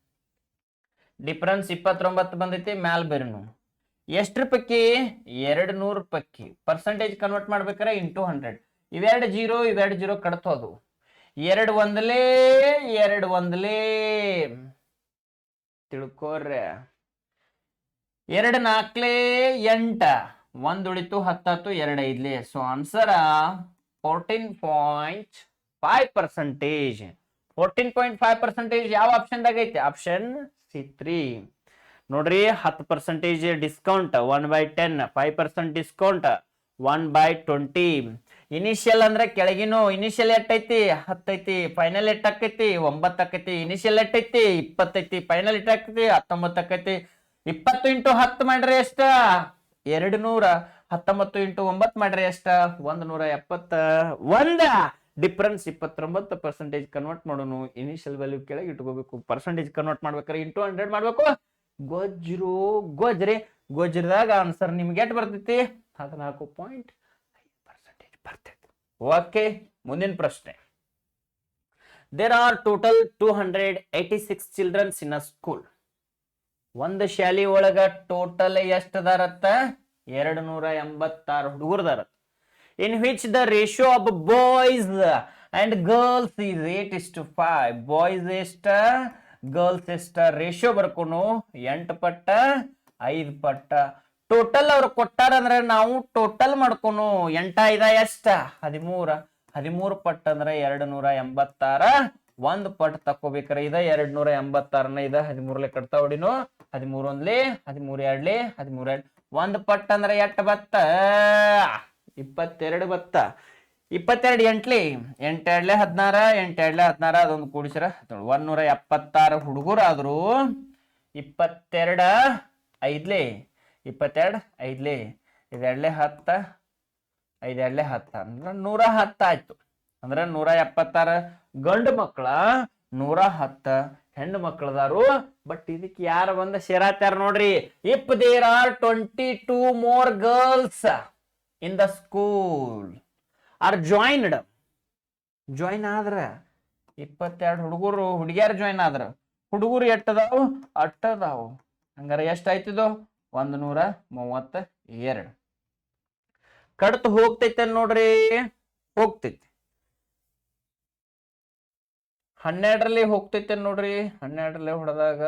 ಡಿಫ್ರೆನ್ಸ್ ಇಪ್ಪತ್ತೊಂಬತ್ತು ಬಂದೈತಿ, ಮ್ಯಾಲ್ ಬರಿನು. ಎಷ್ಟು ಪಕ್ಕಿ ಎರಡು ನೂರು ಪಕ್ಕಿ ಪರ್ಸೆಂಟೇಜ್ ಕನ್ವರ್ಟ್ ಮಾಡ್ಬೇಕಾರೆ ಇಂಟು ಹಂಡ್ರೆಡ್ ಇವೆರಡು ಜೀರೋ ಇವೆರಡು ಜೀರೋ ಕಡ್ತೋದು. ಎರಡು ಒಂದಲೇ ಎರಡು ಒಂದಲೇ. ತಿಳ್ಕೋರ್ರೆ. ಎರಡು ನಾಲ್ಕಲೇ ಎಂಟ. ಒಂದು ಉಳಿತು ಹತ್ತಾತು ಎರಡು ಐದ್ಲಿ. So answer fourteen point five percentage fourteen point five percentage ಯಾವ ಆಪ್ಷನ್ದಾಗ ಐತಿ ಆಪ್ಷನ್ ಸಿ ತ್ರೀ. ನೋಡ್ರಿ, ಹತ್ತು percentage discount one by ten five percent discount one by twenty initial ಅಂದ್ರೆ ಕೆಳಗಿನೂ ಇನಿಷಿಯಲ್ ಎಟ್ಟೈತಿ ಹತ್ತೈತಿ ಫೈನಲ್ ಎಟ್ ಆಕೈತಿ? ಒಂಬತ್ತು ಆಕೈತಿ. ಇನಿಷಿಯಲ್ ಎಟ್ಟೈತಿ ಇಪ್ಪತ್ತೈತಿ ಫೈನಲ್ ಎಟ್ ಆಕೈತಿ? ಹತ್ತೊಂಬತ್ತು ಆಕೈತಿ. ಇಪ್ಪತ್ತು ಇಂಟು ಹತ್ತು ಮಾಡ್ರಿ ಎಷ್ಟ? ಎರಡು ನೂರ ಹತ್ತೊಂಬತ್ತು ಇಂಟು ಒಂಬತ್ತು ಮಾಡ್ರಿ ಎಷ್ಟ? ಒಂದ್ ನೂರ ಎಪ್ಪತ್ತ. ಒಂದ. ಡಿಫ್ರೆನ್ಸ್ ಇಪ್ಪತ್ತೊಂಬತ್ತು ಪರ್ಸೆಂಟೇಜ್ ಕನ್ವರ್ಟ್ ಮಾಡೋನು ಇನಿಷಿಯಲ್ ವ್ಯಾಲ್ಯೂ ಕೆಳಗೆ ಇಟ್ಕೋಬೇಕು. ಪರ್ಸೆಂಟೇಜ್ ಕನ್ವರ್ಟ್ ಮಾಡ್ಬೇಕಾರೆ ಇಂಟು ಹಂಡ್ರೆಡ್ ಮಾಡ್ಬೇಕು. ಗೊಜ್ರು, ಗೊಜ್ರಿ, ಗೊಜ್ರದಾಗ ಆನ್ಸರ್ ನಿಮ್ಗೆ ಎಟ್ ಬರ್ತೈತಿ? ಹದಿನಾಲ್ಕು ಪಾಯಿಂಟ್ ಐದು ಪರ್ಸೆಂಟೇಜ್ ಬರ್ತೈತಿ. ಓಕೆ ಮುಂದಿನ ಪ್ರಶ್ನೆ. There are total two hundred eighty six children in a school ಒಂದು ಶಾಲೆ ಒಳಗ ಟೋಟಲ್ ಎಷ್ಟ್ ಅದಾರತ್ತ? ಎರಡು ನೂರ ಎಂಬತ್ತಾರು ಹುಡುಗರದಾರ in which the ratio of boys and girls is eight is to five boys ಎಷ್ಟ ಗರ್ಲ್ಸ್ ಎಷ್ಟ ರೇಷಿಯೋ ಬರ್ಕೊನು ಎಂಟು ಪಟ್ಟ, ಐದು ಪಟ್ಟ. ಟೋಟಲ್ ಅವ್ರು ಕೊಟ್ಟಾರ ಅಂದ್ರೆ ನಾವು ಟೋಟಲ್ ಮಾಡ್ಕೊನು ಎಂಟ, ಐದ, ಎಷ್ಟ? ಹದಿಮೂರ. ಹದಿಮೂರು ಪಟ್ಟ ಅಂದ್ರೆ ಎರಡು ನೂರ ಎಂಬತ್ತಾರ. ಒಂದ್ ಪಟ್ ತಕೋಬೇಕ್ರೆ ಇದ ಎರಡ್ ನೂರ ಎಂಬತ್ತಾರನ ಇದ. ಹದಿಮೂರ್ಲೆ ಕಟ್ತಾ ಹೊಡಿನು. ಹದಿಮೂರು ಒಂದ್ಲಿ ಹದಿಮೂರು ಎರಡ್ಲಿ ಹದಿಮೂರು ಎರಡ್ ಒಂದ್ ಪಟ್ ಅಂದ್ರೆ ಎಟ್ ಬತ್ತ? ಇಪ್ಪತ್ತೆರಡು ಬತ್ತ. ಇಪ್ಪತ್ತೆರಡು ಎಂಟ್ಲಿ, ಎಂಟೆರಡ್ಲೆ ಹದಿನಾರ ಎಂಟೆರಡ್ಲೆ ಹದಿನಾರ, ಅದೊಂದು ಕೂಡಿಸ್ರ. ಒಂದೂರ ಎಪ್ಪತ್ತಾರು ಹುಡುಗರು ಆದ್ರು ಇಪ್ಪತ್ತೆರಡ ಐದ್ಲಿ, ಇಪ್ಪತ್ತೆರಡು ಐದ್ಲಿ, ಇದೆರಡ್ಲೆ ಹತ್ತ ಐದೆರಡ್ಲೆ ಹತ್ತ. ಅಂದ್ರೆ ನೂರ ಹತ್ತು ಆಯ್ತು. ಅಂದ್ರೆ ನೂರ ಎಪ್ಪತ್ತಾರ ಗಂಡು ಮಕ್ಕಳ, ನೂರ ಹತ್ತ ಹೆಣ್ಣು ಮಕ್ಕಳದಾರು. ಬಟ್ ಇದಕ್ಕೆ ಯಾರ ಬಂದ ಸೇರಾತ್ಯಾರ ನೋಡ್ರಿ if there are twenty two more girls in the school are joined join ಆದ್ರ ಇಪ್ಪತ್ತೆರಡು ಹುಡುಗರು, ಹುಡುಗಿಯರ್ ಜಾಯಿನ್ ಆದ್ರ. ಹುಡುಗರು ಎಟ್ಟದಾವು? ಅಟ್ಟದಾವು. ಹಂಗಾರ ಎಷ್ಟ್ ಒಂದು ನೂರ ಮೂವತ್ತ ಎರಡು ಕಡ್ತು ಹೋಗ್ತೈತೆ ನೋಡ್ರಿ. ಹೋಗ್ತೈತಿ. ಹನ್ನೆರಡರಲ್ಲಿ ಹೋಗ್ತೈತೆ ನೋಡ್ರಿ. ಹನ್ನೆರಡರಲ್ಲಿ ಹೊಡೆದಾಗ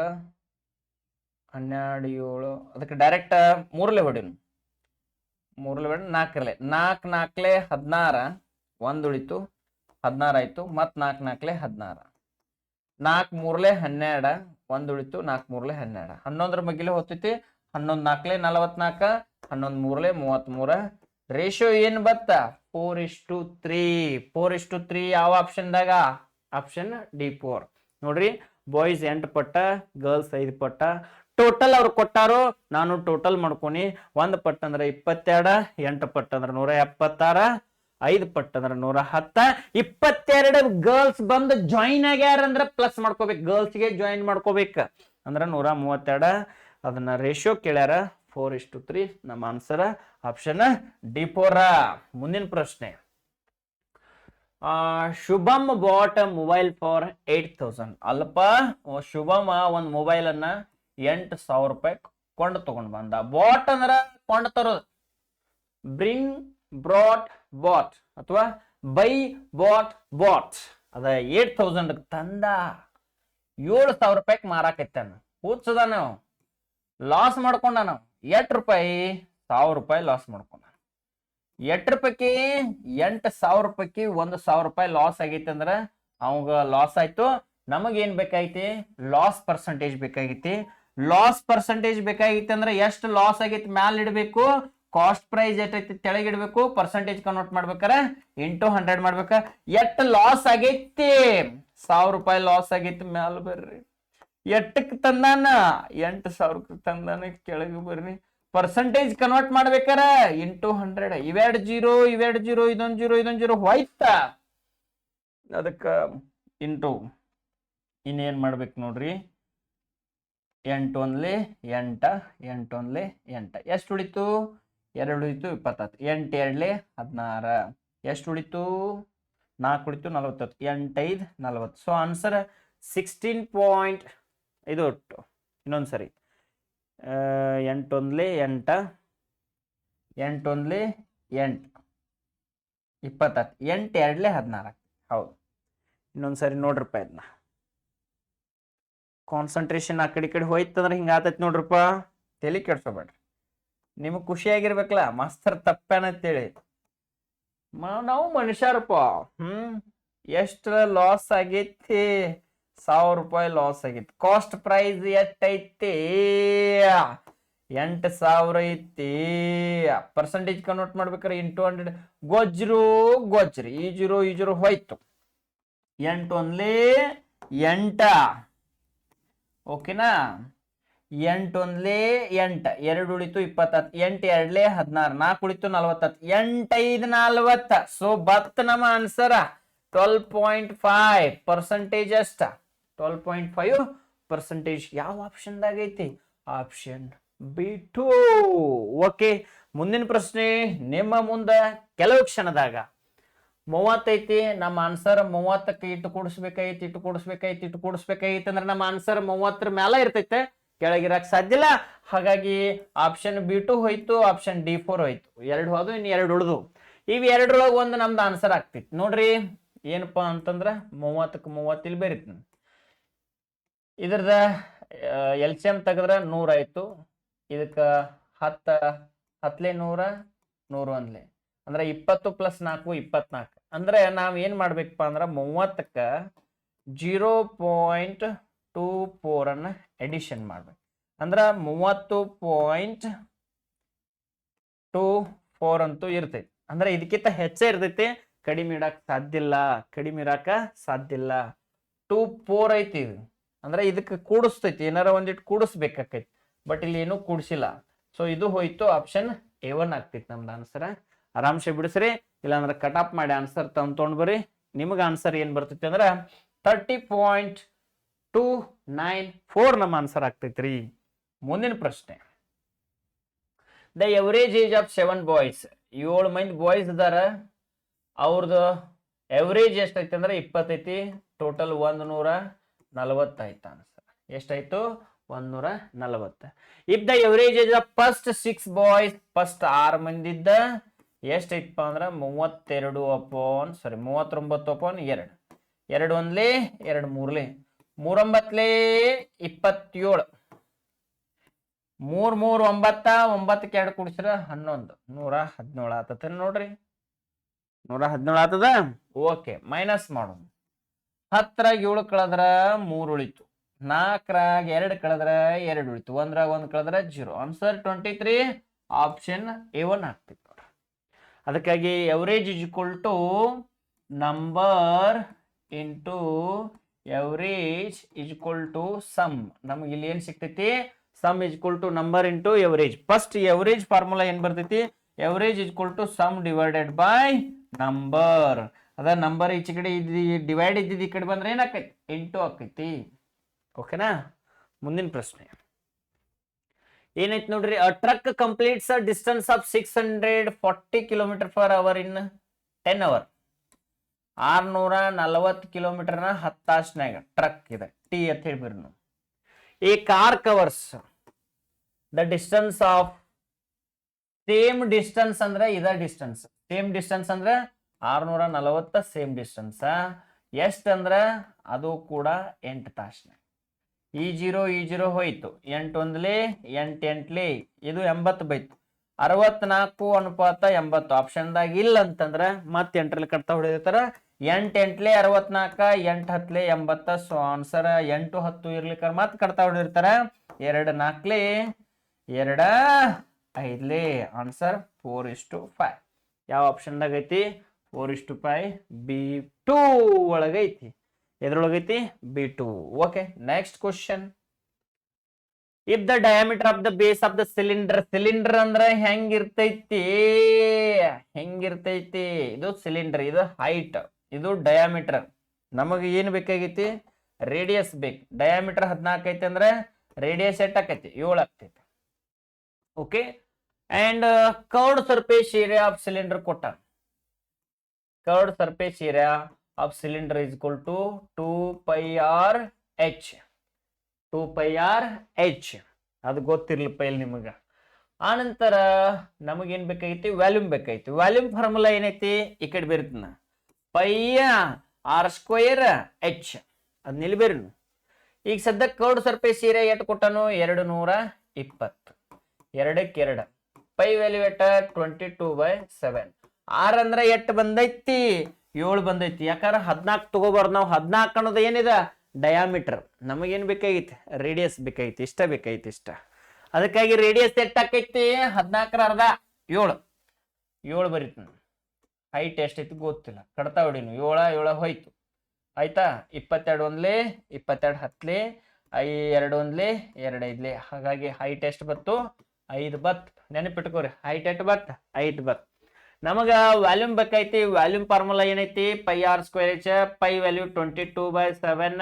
ಹನ್ನೆರಡು ಏಳು. ಅದಕ್ಕೆ ಡೈರೆಕ್ಟ್ ಮೂರಲೆ ಹೊಡಿನು ಮೂರಲೆ ಹೊಡಿ ನಾಲ್ಕರಲೆ ನಾಲ್ಕು, ನಾಲ್ಕಲೆ ಹದಿನಾರ, ಒಂದು ಉಳಿತು, ಹದಿನಾರು ಆಯಿತು, ಮತ್ತು ನಾಲ್ಕು, ನಾಲ್ಕಲೆ ಹದಿನಾರು. ನಾಲ್ಕು, ಮೂರ್ಲೆ ಹನ್ನೆರಡು, ಒಂದು ಉಳಿತು, ನಾಲ್ಕು, ಮೂರಲೆ ಹನ್ನೆರಡು. ಹನ್ನೊಂದರ ಮಗಿಲೆ ಹೊತ್ತೈತಿ ಹನ್ನೊಂದು, ನಾಲ್ಕಲೆ ನಲವತ್ನಾಲ್ಕು, ಹನ್ನೊಂದು, ಮೂರಲೆ ಮೂವತ್ತ್ಮೂರ ರೇಷಿಯೋ ಏನು ಬತ್ತ? ಫೋರ್ ಇಷ್ಟು three four is to three ಯಾವ ಆಪ್ಷನ್ದಾಗ ಆಪ್ಷನ್ ಡಿ ಫೋರ್ ನೋಡ್ರಿ ಬಾಯ್ಸ್ ಎಂಟು ಪಟ್ಟ ಗರ್ಲ್ಸ್ ಐದು ಪಟ್ಟ ಟೋಟಲ್ ಅವ್ರು ಕೊಟ್ಟಾರು, ನಾನು ಟೋಟಲ್ ಮಾಡ್ಕೊನಿ, ಒಂದು ಪಟ್ ಅಂದ್ರೆ ಇಪ್ಪತ್ತೆರಡ, ಎಂಟು ಪಟ್ ಅಂದ್ರೆ ನೂರ ಎಪ್ಪತ್ತಾರ, ಐದು ಪಟ್ ಅಂದ್ರೆ ನೂರ ಹತ್ತ, ಇಪ್ಪತ್ತೆರಡು ಗರ್ಲ್ಸ್ ಬಂದು ಜಾಯಿನ್ ಆಗ್ಯಾರ ಅಂದ್ರೆ ಪ್ಲಸ್ ಮಾಡ್ಕೋಬೇಕು ಗರ್ಲ್ಸ್ಗೆ ಜಾಯಿನ್ ಮಾಡ್ಕೋಬೇಕು, ಅಂದ್ರೆ ನೂರ ಮೂವತ್ತೆರಡ. ಅದನ್ನ ರೇಷಿಯೋ ಕೇಳ್ಯಾರ ಫೋರ್ ಇಷ್ಟು ತ್ರೀ ನಮ್ಮ ಆನ್ಸರ್ ಆಪ್ಷನ್ ಡಿ ಫೋರ ಮುಂದಿನ ಪ್ರಶ್ನೆ. Shubham bought mobile for eight thousand ಅಲ್ಪ ಶುಭಮ ಒಂದು ಮೊಬೈಲ್ ಅನ್ನ ಎಂಟು ಸಾವಿರ ರೂಪಾಯಿ ಕೊಂಡು ತಗೊಂಡ್ ಬಂದ. ಬಾಟ್ ಅಂದ್ರ ಕೊಂಡು ತರೋದು. ಬ್ರಿಂಗ್ ಬ್ರಾಟ್ ಬಾಟ್ ಅಥವಾ ಬೈ ಬಾಟ್ ಬಾಟ್ ಅದ ಏಟ್ ತೌಸಂಡ್ ತಂದ ಏಳು ಸಾವಿರ ರೂಪಾಯಿಗೆ ಮಾರಾಕೈತಾನ ಕೂತ್ಸದ ನಾವು ಲಾಸ್ ಮಾಡ್ಕೊಂಡ ನಾವು ಎಟ್ ರೂಪಾಯಿ ಸಾವಿರ ರೂಪಾಯಿ ಲಾಸ್ ಮಾಡ್ಕೊಂಡ ಎಟ್ ರೂಪಾಯಿಗೆ ಎಂಟು ಸಾವಿರ ರೂಪಾಯಿಗೆ ಒಂದು ಸಾವಿರ ರೂಪಾಯಿ ಲಾಸ್ ಆಗೈತೆ ಅಂದ್ರೆ ಅವಾಗ ಲಾಸ್ ಆಯ್ತು. ನಮಗೇನ್ ಬೇಕಾಗೈತಿ? ಲಾಸ್ ಪರ್ಸೆಂಟೇಜ್ ಬೇಕಾಗೈತಿ. ಲಾಸ್ ಪರ್ಸೆಂಟೇಜ್ ಬೇಕಾಗಿತ್ತು ಅಂದ್ರೆ ಎಷ್ಟು ಲಾಸ್ ಆಗಿತ್ತು ಮ್ಯಾಲ ಇಡಬೇಕು? ಕಾಸ್ಟ್ ಪ್ರೈಸ್ ಎಷ್ಟೈತಿ ತೆಳಗ್ ಇಡಬೇಕು? ಪರ್ಸೆಂಟೇಜ್ ಕನ್ವರ್ಟ್ ಮಾಡ್ಬೇಕಾರೆ ಇಂಟು ಹಂಡ್ರೆಡ್ ಮಾಡ್ಬೇಕ? ಎಷ್ಟ್ ಲಾಸ್ ಆಗೈತಿ? ಸಾವಿರ ರೂಪಾಯಿ ಲಾಸ್ ಆಗೈತಿ ಮ್ಯಾಲ ಬರ್ರಿ. ಎಟ್ಟಕ್ಕೆ ತಂದಾನ? ಎಂಟು ಸಾವಿರಕ್ಕೆ ತಂದಾನ ಕೆಳಗೆ ಬರ್ರಿ. ಪರ್ಸೆಂಟೇಜ್ ಕನ್ವರ್ಟ್ ಮಾಡ್ಬೇಕಾರೆ ಇಂಟು ಹಂಡ್ರೆಡ್. ಇವೆರಡು ಜೀರೋ ಇವೆರಡು ಜೀರೋ ಇದೊಂದು ಜೀರೋ ಇದೊಂದು ಜೀರೋ ಹೋಯ್ತ? ಅದಕ್ಕ ಇಂಟು ಇನ್ನೇನ್ ಮಾಡ್ಬೇಕು ನೋಡ್ರಿ? ಎಂಟು ಒಂದ್ಲಿ ಎಂಟ, ಎಂಟು ಒಂದ್ಲಿ ಎಂಟ. ಎಷ್ಟು ಉಳಿತು? ಎರಡು ಉಳಿತು ಇಪ್ಪತ್ತತ್ತು. ಎಂಟು ಎರಡ್ಲಿ ಹದಿನಾರ. ಎಷ್ಟು ಉಳಿತು? ನಾಲ್ಕು ಉಳಿತು ನಲವತ್ತತ್ತು. ಎಂಟೈದು, ನಲವತ್ತು. ಸೊ ಆನ್ಸರ್ ಸಿಕ್ಸ್ಟೀನ್ ಪಾಯಿಂಟ್ ಇದು ಇನ್ನೊಂದು ಸರಿ. ಎಂಟೊಂದ್ಲಿ ಎಂಟ ಎಂಟೊಂದ್ಲಿ ಎಂಟು ಇಪ್ಪತ್ತತ್ತು. ಎಂಟು ಎರಡ್ಲೆ ಹದಿನಾರು ಹೌದು. ಇನ್ನೊಂದು ಸರಿ ನೋಡ್ರಪ್ಪ ಇದನ್ನ. ಕಾನ್ಸಂಟ್ರೇಷನ್ ಆ ಕಡೆ ಕಡೆ ಹೋಯ್ತಂದ್ರೆ ಹಿಂಗೆ ಆತೈತಿ ನೋಡ್ರಪ್ಪ. ತಲೆ ಕೆಡ್ಸೋಬೇಡ್ರಿ. ನಿಮಗೆ ಖುಷಿಯಾಗಿರ್ಬೇಕಲ್ಲ, ಮಾಸ್ತರ್ ತಪ್ಪೇನಂತೇಳಿ. ನಾವು ಮನುಷ್ಯರಪ್ಪ. ಹ್ಮ್, ಎಷ್ಟು ಲಾಸ್ ಆಗೈತಿ? ಸಾವಿರ ರೂಪಾಯಿ ಲಾಸ್ ಆಗೈತಿ. ಕಾಸ್ಟ್ ಪ್ರೈಸ್ ಎಷ್ಟೈತಿ? ಎಂಟು ಸಾವಿರ ಐತಿ. ಪರ್ಸೆಂಟೇಜ್ ಕನ್ವರ್ಟ್ ಮಾಡ್ಬೇಕಾರೆ ಇಂಟು ಹಂಡ್ರೆಡ್. ಗೊಜ್ರು, ಗೊಜ್ರಿ. ಈ ಈಜುರು ಹೋಯ್ತು. ಎಂಟು ಒನ್ಲಿ ಎಂಟ. ಓಕೆನಾ? ಎಂಟು ಒಂದ್ಲಿ ಎಂಟ, ಎರಡು ಉಳಿತು ಇಪ್ಪತ್ತತ್ತು ಎಂಟು ಎರಡ್ಲೆ ಹದಿನಾರು, ನಾಲ್ಕು ಉಳಿತು ನಲವತ್ತತ್ತು, ಎಂಟೈದು ನಲ್ವತ್ತ. ಸೊ ಬತ್ ನಮ್ಮ answer twelve point five percentage ಅಷ್ಟ. ಟ್ವೆಲ್ ಪಾಯಿಂಟ್ ಫೈವ್ ಪರ್ಸೆಂಟೇಜ್ ಯಾವ ಆಪ್ಷನ್ದಾಗ ಐತಿ? ಆಪ್ಷನ್ ಬಿ ಟು ಓಕೆ ಮುಂದಿನ ಪ್ರಶ್ನೆ ನಿಮ್ಮ ಮುಂದೆ ಕೆಲವು ಕ್ಷಣದಾಗ. ಮೂವತ್ತೈತಿ ನಮ್ಮ ಆನ್ಸರ್ ಮೂವತ್ತಕ್ಕೆ ಇಟ್ಟು ಕೂಡಿಸ್ಬೇಕಾಯ್ತು ಇಟ್ಟು ಕೂಡಿಸ್ಬೇಕಾಯ್ತು ಇಟ್ಟು ಕೂಡಿಸ್ಬೇಕಾಯ್ತು ಅಂದ್ರೆ ನಮ್ಮ ಆನ್ಸರ್ ಮೂವತ್ತರ ಮ್ಯಾಲ ಇರ್ತೈತೆ. ಕೆಳಗಿರಕ್ ಸಾಧ್ಯ ಇಲ್ಲ. ಹಾಗಾಗಿ ಆಪ್ಷನ್ ಬಿ ಟು ಹೋಯ್ತು ಆಪ್ಷನ್ ಡಿ ಫೋರ್ ಹೋಯ್ತು. ಎರಡು ಹೋದು ಇನ್ನು ಎರಡು ಉಳಿದು ಇವ್ ಎರಡರೊಳಗೆ ಒಂದು ನಮ್ದು ಆನ್ಸರ್ ಆಗ್ತೈತಿ. ನೋಡ್ರಿ, ಏನಪ್ಪಾ ಅಂತಂದ್ರ ಮೂವತ್ತಕ್ಕೆ ಮೂವತ್ತು ಇಲ್ಲಿ ಬೇರಿತ್ತು ಇದ್ರದ ಎಲ್ ಸಿ ಎಂ ತೆಗೆದ್ರ ನೂರ ಆಯ್ತು. ಇದಕ್ಕ ಹತ್ತ, ಹತ್ಲೆ ನೂರ, ನೂರು ಒಂದ್ಲೆ. ಅಂದ್ರೆ ಇಪ್ಪತ್ತು ಪ್ಲಸ್ ನಾಲ್ಕು, ಇಪ್ಪತ್ನಾಲ್ಕು. ಅಂದ್ರೆ ನಾವ್ ಏನ್ ಮಾಡ್ಬೇಕಪ್ಪ ಅಂದ್ರೆ ಮೂವತ್ತಕ್ಕ ಜೀರೋ ಪಾಯಿಂಟ್ ಟೂ ಫೋರ್ ಅನ್ನ ಎಡಿಷನ್ ಮಾಡ್ಬೇಕು. ಅಂದ್ರೆ ಮೂವತ್ತು ಪಾಯಿಂಟ್ ಟೂ ಫೋರ್ ಅಂತೂ ಇರ್ತೈತಿ. ಅಂದ್ರೆ ಇದಕ್ಕಿಂತ ಹೆಚ್ಚೇ ಇರ್ತೈತಿ. ಕಡಿಮೆ ಇಡಕ್ ಸಾಧ್ಯ ಇಲ್ಲ. ಕಡಿಮೆ ಇರಾಕ ಸಾಧ್ಯ ಇಲ್ಲ. ಟೂ ಫೋರ್ ಐತಿ ಇದು. ಅಂದ್ರೆ ಇದಕ್ಕೆ ಕೂಡಿಸ್ತೈತಿ. ಏನಾರ ಒಂದಿಟ್ಟು ಕೂಡಿಸ್ಬೇಕಾಕೈತಿ. ಬಟ್ ಇಲ್ಲಿ ಏನೂ ಕೂಡಿಸಿಲ್ಲ. ಸೊ ಇದು ಹೋಯ್ತು ಆಪ್ಷನ್ ಎ ಒನ್ ಆಗ್ತೈತಿ ನಮ್ದು ಆನ್ಸರ್ ಆರಾಮ್ಸೆ ಬಿಡಿಸ್ರಿ, ಇಲ್ಲಾಂದ್ರೆ ಕಟ್ ಆಫ್ ಮಾಡಿ ಆನ್ಸರ್ ತಂದು ತೊಗೊಂಡು ಬರ್ರಿ. ನಿಮಗೆ ಆನ್ಸರ್ ಏನು ಬರ್ತೈತಿ ಅಂದ್ರೆ thirty point two nine four ನಮ್ಮ ಆನ್ಸರ್ ಆಗ್ತೈತ್ರಿ. ಮುಂದಿನ ಪ್ರಶ್ನೆ. The average age of seven boys ಏಳು ಮಂದಿ ಬಾಯ್ಸ್ ಇದಾರ. ಅವ್ರದ್ದು ಎವರೇಜ್ ಎಷ್ಟೈತಿ ಅಂದ್ರೆ ಇಪ್ಪತ್ತೈತಿ ಟೋಟಲ್ ಒಂದ್ ನೂರ ನಲವತ್ತೈತ ಆನ್ಸರ್ ಎಷ್ಟಾಯ್ತು? ಒಂದ್ ನೂರ ನಲವತ್ತ. If the average age of first six boys first ಆರು ಮಂದಿದ್ದ ಎಷ್ಟೈತಪ್ಪ ಅಂದ್ರೆ ಮೂವತ್ತೆರಡು ಅಪೋನ್ ಸಾರಿ ಮೂವತ್ತೊಂಬತ್ತು ಅಪೋನ್ ಎರಡು. ಎರಡು ಒಂದ್ಲಿ ಎರಡು ಮೂರ್ಲಿ. ಮೂರೊಂಬತ್ಲಿ ಇಪ್ಪತ್ತೇಳು. ಮೂರ್ ಮೂರ್ ಒಂಬತ್ತ ಒಂಬತ್ತಕ್ಕೆ ಎರಡು ಕುಡಿಸ್ರ ಹನ್ನೊಂದು. ನೂರ ಹದಿನೇಳು ಆತತ ನೋಡ್ರಿ. ನೂರ ಹದಿನೇಳು ಆತದ? ಓಕೆ ಮೈನಸ್ ಮಾಡೋಣ. ಹತ್ತರಾಗ ಏಳು ಕಳೆದ್ರ ಮೂರು ಉಳಿತು. ನಾಲ್ಕರಾಗ ಎರಡು ಕಳೆದ್ರ ಎರಡು ಉಳಿತು. ಒಂದ್ರಾಗ ಒಂದು ಕಳೆದ್ರ zero. Answer twenty three option A one ಆಗ್ತಿತ್ತು. ನೋಡ್ರಿ ಅದಕ್ಕಾಗಿ average is equal to number into average is equal to sum ನಮಗೆ ಇಲ್ಲಿ ಏನು ಸಿಗ್ತೈತಿ? Sum is equal to number into average first average formula ಏನು ಬರ್ತೈತಿ? Average is equal to sum divided by number ಅದ ನಂಬರ್ ಈಚೆ ಕಡೆ ಡಿವೈಡ್ ಇದ್ದಿದ್ದು ಈ ಕಡೆ ಬಂದ್ರೆ ಏನಾಕೈತಿ? ಇಂಟು ಆಕೈತಿ. ಓಕೆನಾ ಮುಂದಿನ ಪ್ರಶ್ನೆ. ಏನೈತಿ ನೋಡ್ರಿ truck completes distance of six hundred forty kilometre per hour in ten hour ಆರ್ನೂರ ನಲವತ್ತು ಕಿಲೋಮೀಟರ್ನ ಹತ್ತು ತಾಸ್ನ್ಯಾಗ ಟ್ರಕ್ ಇದೆ. ಟಿ ಅಂತ ಹೇಳ್ಬಿರು ಈ car covers the distance of same distance ಅಂದ್ರೆ ಇದ ಡಿಸ್ಟೆನ್ಸ್ ಸೇಮ್ ಡಿಸ್ಟೆನ್ಸ್ ಅಂದ್ರೆ ಆರ್ನೂರ ನಲವತ್ತ ಸೇಮ್ ಡಿಸ್ಟೆನ್ಸ್ ಎಷ್ಟ್ ಅಂದ್ರೆ ಅದು ಕೂಡ ಎಂಟು ತಾಸ್ನ್ಯಾಗ ಈ ಜೀರೋ ಈ ಜೀರೋ ಹೋಯ್ತು. ಎಂಟು ಒಂದ್ಲೆ, ಎಂಟು ಎಂಟ್ಲಿ, ಇದು ಎಂಬತ್ತು ಬೈತು. ಅರವತ್ನಾಲ್ಕು ಅನುಪಾತ ಎಂಬತ್ತು. ಆಪ್ಷನ್ದಾಗ ಇಲ್ಲ ಅಂತಂದ್ರೆ ಮತ್ತೆ ಎಂಟ್ರಲ್ಲಿ ಕಟ್ತಾ ಹೊಡೆದಿರ್ತಾರ ಎಂಟು ಎಂಟ್ಲೆ, ಅರವತ್ನಾಲ್ಕ, ಎಂಟು ಹತ್ಲೆ ಎಂಬತ್ತ. ಸೊ ಆನ್ಸರ್ ಎಂಟು ಹತ್ತು ಇರ್ಲಿಕ್ಕ ಮತ್ತೆ ಕಟ್ತಾ ಹೊಡಿರ್ತಾರ. ಎರಡು ನಾಲ್ಕಲಿ, ಎರಡ ಐದ್ಲಿ. ಆನ್ಸರ್ ಫೋರ್ ಇಷ್ಟು ಫೈವ್ ಯಾವ ಆಪ್ಷನ್ದಾಗ ಐತಿ? ಫೋರ್ ಇಷ್ಟು ಫೈವ್ ಬಿ ಟೂ ಒಳಗೈತಿ. ಎದ್ರೊಳಗೈತಿ? B two okay next question if the diameter of the base of the cylinder cylinder ಅಂದ್ರೆ ಹೆಂಗಿರ್ತೈತಿ? ಹೆಂಗಿರ್ತೈತಿ? ಇದು ಸಿಲಿಂಡರ್ ಇದು ಹೈಟ್ ಇದು ಡಯಾಮೀಟರ್ ನಮಗೆ ಏನ್ ಬೇಕಾಗೈತಿ? ರೇಡಿಯಸ್ ಬೇಕು. ಡಯಾಮೀಟರ್ ಹದಿನಾಲ್ಕು ಐತಿ ಅಂದ್ರೆ ರೇಡಿಯಸ್ ಎಟ್ ಆಕೈತಿ? ಏಳು ಆಗ್ತೈತಿ okay and curved surface area of cylinder ಕೊಟ್ಟ. Curved surface area of cylinder is equal to two pi R H two pi R H ಅದು ಗೊತ್ತಿರ್ಲಿಪ್ಪ ಇಲ್ಲಿ ನಿಮಗೆ. ಆನಂತರ ನಮಗೇನು ಬೇಕಾಗೈತಿ ವ್ಯಾಲ್ಯೂಮ್ ಬೇಕಾಯ್ತು ವ್ಯಾಲ್ಯೂಮ್ ಫಾರ್ಮುಲಾ ಏನೈತಿ? ಈ ಕಡೆ ಬೇರ್ತನ. ಪೈಯ ಆರ್ ಸ್ಕ್ವೇರ್ ಎಚ್ ಅದು ನಿಲ್ಬೇರಿ ಈಗ ಸದ್ಯ ಕರ್ಡ್ ಸರ್ಫೇಸ್ ಏರಿಯಾ ಎಟ್ ಕೊಟ್ಟನು? ಎರಡು ನೂರ ಇಪ್ಪತ್ತು. ಎರಡಕ್ಕೆ ಎರಡು ಪೈ ವ್ಯಾಲ್ಯೂ ಎಟ್ಟ twenty two by seven R ಅಂದ್ರೆ ಎಟ್ ಬಂದೈತಿ? ಏಳು ಬಂದೈತಿ. ಯಾಕಂದ್ರೆ ಹದಿನಾಲ್ಕು ತಗೋಬಾರ್ದು. ನಾವು ಹದಿನಾಲ್ಕು ಅನ್ನೋದು ಏನಿದೆ? ಡಯಾಮೀಟರ್ ನಮಗೇನು ಬೇಕಾಗಿತ್ತು? ರೇಡಿಯಸ್ ಬೇಕಾಗಿತ್ತು. ಇಷ್ಟ ಬೇಕಾಗಿತ್ತು ಇಷ್ಟ. ಅದಕ್ಕಾಗಿ ರೇಡಿಯಸ್ ಎಷ್ಟು ಆಕೈತಿ ಹದಿನಾಲ್ಕರ ಅರ್ಧ. ಏಳು. ಏಳು ಬರೀತು ಹೈಟ್ ಎಷ್ಟೈತಿ ಗೊತ್ತಿಲ್ಲ. ಕಡ್ತಾ ಹೊಡಿನು ಏಳ ಏಳ ಹೋಯ್ತು. ಆಯ್ತಾ? ಇಪ್ಪತ್ತೆರಡು ಒಂದ್ಲಿ, ಇಪ್ಪತ್ತೆರಡು ಹತ್ತಲಿ, ಐ ಎರಡು ಒಂದ್ಲಿ, ಎರಡು ಐದ್ಲಿ. ಹಾಗಾಗಿ ಹೈಟ್ ಎಷ್ಟು ಬತ್ತು ಐದು ಬತ್. ನೆನಪಿಟ್ಕೋರಿ. ಹೈಟ್ ಎಷ್ಟು ಬತ್? ಐದು ಬತ್. ನಮಗ ವ್ಯಾಲ್ಯೂಮ್ ಬೇಕೈತಿ ವ್ಯಾಲ್ಯೂಮ್ ಫಾರ್ಮುಲಾ ಏನೈತಿ? Pi R square H pi value twenty two by seven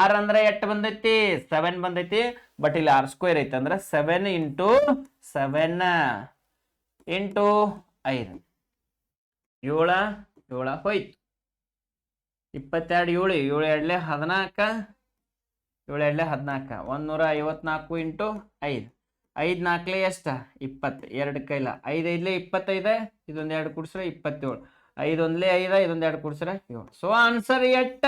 R ಅಂದ್ರೆ ಎಷ್ಟು ಬಂದೈತಿ? ಸೆವೆನ್ ಬಂದೈತಿ. ಬಟ್ ಇಲ್ಲಿ ಆರ್ ಸ್ಕ್ವೇರ್ ಐತಿ ಅಂದ್ರೆ ಸೆವೆನ್ ಇಂಟು ಸೆವೆನ್ ಇಂಟು ಐದು. ಏಳ ಏಳ ಹೋಯ್ತು. ಇಪ್ಪತ್ತೆರಡು ಏಳು ಏಳು ಎರಡ್ಲೆ ಹದಿನಾಲ್ಕ, ಏಳು ಎರಡ್ಲೆ ಹದಿನಾಲ್ಕ. ನೂರ ಐವತ್ನಾಲ್ಕು ಇಂಟು ಐದು. ಐದು ನಾಲ್ಕಲೆ ಎಷ್ಟ? ಇಪ್ಪತ್ತು, ಎರಡು ಕೈಲ. ಐದು ಐದ್ಲೆ ಇಪ್ಪತ್ತೈದು ಇದೊಂದು ಎರಡು ಕುಡ್ಸ್ರೆ ಇಪ್ಪತ್ತೇಳು. ಐದು ಒಂದ್ಲೆ ಐದ, ಇದೊಂದು ಎರಡು ಕುಡ್ಸ್ರೆ ಏಳು. ಸೊ ಆನ್ಸರ್ ಎಟ್ಟ?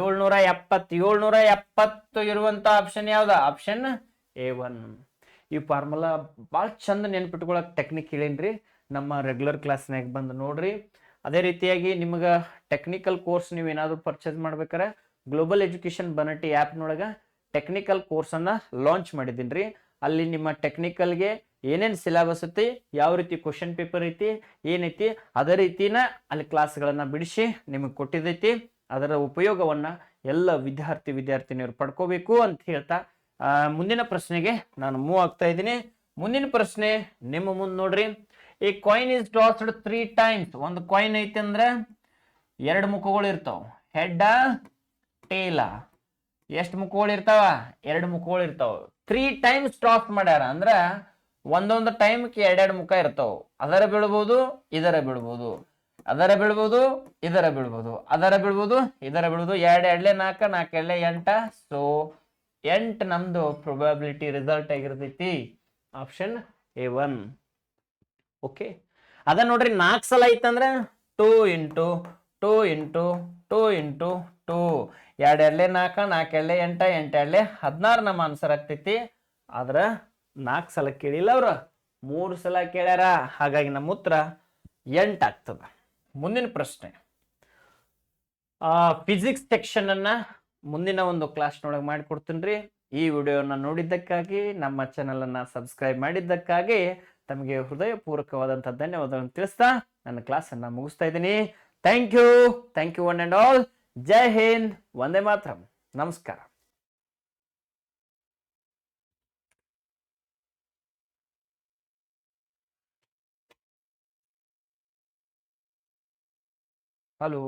ಏಳ್ನೂರ ಎಪ್ಪತ್ತು ಏಳ್ನೂರ ಎಪ್ಪತ್ತು ಇರುವಂತ ಆಪ್ಷನ್ ಯಾವ್ದ? ಆಪ್ಷನ್ ಎ ಒನ್ ಈ ಫಾರ್ಮುಲಾ ಭಾಳ ಚಂದ ನೆನ್ಪಿಟ್ಕೊಳಕ್ ಟೆಕ್ನಿಕ್ ಹೇಳೇನ್ರಿ. ನಮ್ಮ ರೆಗ್ಯುಲರ್ ಕ್ಲಾಸ್ನಾಗ ಬಂದು ನೋಡ್ರಿ. ಅದೇ ರೀತಿಯಾಗಿ ನಿಮ್ಗೆ ಟೆಕ್ನಿಕಲ್ ಕೋರ್ಸ್ ನೀವು ಏನಾದರೂ ಪರ್ಚೇಸ್ ಮಾಡ್ಬೇಕಾರೆ ಗ್ಲೋಬಲ್ ಎಜುಕೇಶನ್ ಬನಟಿ ಆ್ಯಪ್ನೊಳಗೆ ಟೆಕ್ನಿಕಲ್ ಕೋರ್ಸನ್ನು ಲಾಂಚ್ ಮಾಡಿದ್ದೀನಿ ರೀ ಅಲ್ಲಿ ನಿಮ್ಮ ಟೆಕ್ನಿಕಲ್ಗೆ ಏನೇನು ಸಿಲೆಬಸ್ ಐತಿ, ಯಾವ ರೀತಿ ಕ್ವಶನ್ ಪೇಪರ್ ಐತಿ, ಏನೈತಿ, ಅದೇ ರೀತಿನ ಅಲ್ಲಿ ಕ್ಲಾಸ್ಗಳನ್ನು ಬಿಡಿಸಿ ನಿಮಗೆ ಕೊಟ್ಟಿದ್ದೈತಿ ಅದರ ಉಪಯೋಗವನ್ನು ಎಲ್ಲ ವಿದ್ಯಾರ್ಥಿ ವಿದ್ಯಾರ್ಥಿನಿಯರು ಪಡ್ಕೋಬೇಕು ಅಂತ ಹೇಳ್ತಾ ಮುಂದಿನ ಪ್ರಶ್ನೆಗೆ ನಾನು ಮೂವ್ ಆಗ್ತಾ ಇದ್ದೀನಿ. ಮುಂದಿನ ಪ್ರಶ್ನೆ ನಿಮ್ಮ ಮುಂದೆ ನೋಡ್ರಿ. ಈ coin is tossed three times ಒಂದು ಕಾಯಿನ್ ಐತಿ ಅಂದ್ರೆ ಎರಡು ಮುಖಗಳು ಇರ್ತಾವ. ಹೆಡ್ಡ ಟೇಲ ಎಷ್ಟು ಮುಖಗಳು ಇರ್ತಾವ? ಎರಡು ಮುಖಗಳು ಇರ್ತಾವ. ತ್ರೀ ಟೈಮ್ಸ್ ಸ್ಟಾಪ್ ಮಾಡ್ಯಾರ ಅಂದ್ರ ಒಂದೊಂದು ಟೈಮ್ಗೆ ಎರಡೆರಡು ಮುಖ ಇರ್ತಾವ. ಅದರ ಬೀಳ್ಬೋದು, ಇದರ ಬೀಳ್ಬೋದು. ಅದರ ಬೀಳ್ಬೋದು, ಇದರ ಬೀಳ್ಬೋದು. ಅದರ ಬೀಳ್ಬೋದು, ಇದರ ಬೀಳ್ಬೋದು. ಎರಡು ಎರಡ್ಲೆ ನಾಲ್ಕು ನಾಲ್ಕು ಎರಡ್ಲೆ ಎಂಟ. ಸೊ ಎಂಟು ನಮ್ದು ಪ್ರೊಬಬಿಲಿಟಿ ರಿಸಲ್ಟ್ ಆಗಿರ್ತೈತಿ. ಆಪ್ಷನ್ ಎ ಒನ್ ಓಕೆ ಅದ ನೋಡ್ರಿ ನಾಲ್ಕು ಸಲ ಐತಂದ್ರೆ two into two into two into two. ಎರಡು ಎರಡ್ಲೆ ನಾಲ್ಕ ನಾಲ್ಕು ಎರಡ್ಲೆ ಎಂಟ ಎಂಟು ಎರಡ್ಲೆ ಹದಿನಾರು ನಮ್ಮ ಆನ್ಸರ್ ಆಗ್ತೈತಿ. ಆದ್ರೆ ನಾಲ್ಕು ಸಲ ಕೇಳಿಲ್ಲ ಅವರು. ಮೂರು ಸಲ ಕೇಳ್ಯಾರ. ಹಾಗಾಗಿ ನಮ್ಮ ಉತ್ತರ ಎಂಟು ಆಗ್ತದೆ. ಮುಂದಿನ ಪ್ರಶ್ನೆ. ಫಿಸಿಕ್ಸ್ ಸೆಕ್ಷನ್ ಅನ್ನ ಮುಂದಿನ ಒಂದು ಕ್ಲಾಸ್ನೊಳಗೆ ಮಾಡಿಕೊಡ್ತೀನಿ ರೀ ಈ ವಿಡಿಯೋನ ನೋಡಿದ್ದಕ್ಕಾಗಿ, ನಮ್ಮ ಚಾನಲನ್ನು ಸಬ್ಸ್ಕ್ರೈಬ್ ಮಾಡಿದ್ದಕ್ಕಾಗಿ ತಮಗೆ ಹೃದಯಪೂರ್ವಕವಾದಂಥ ಧನ್ಯವಾದಗಳನ್ನು ತಿಳಿಸ್ತಾ ನನ್ನ ಕ್ಲಾಸನ್ನು ಮುಗಿಸ್ತಾ ಇದ್ದೀನಿ. Thank you thank you one and all Jai Hind వందే మాత్రం నమస్కారం హలో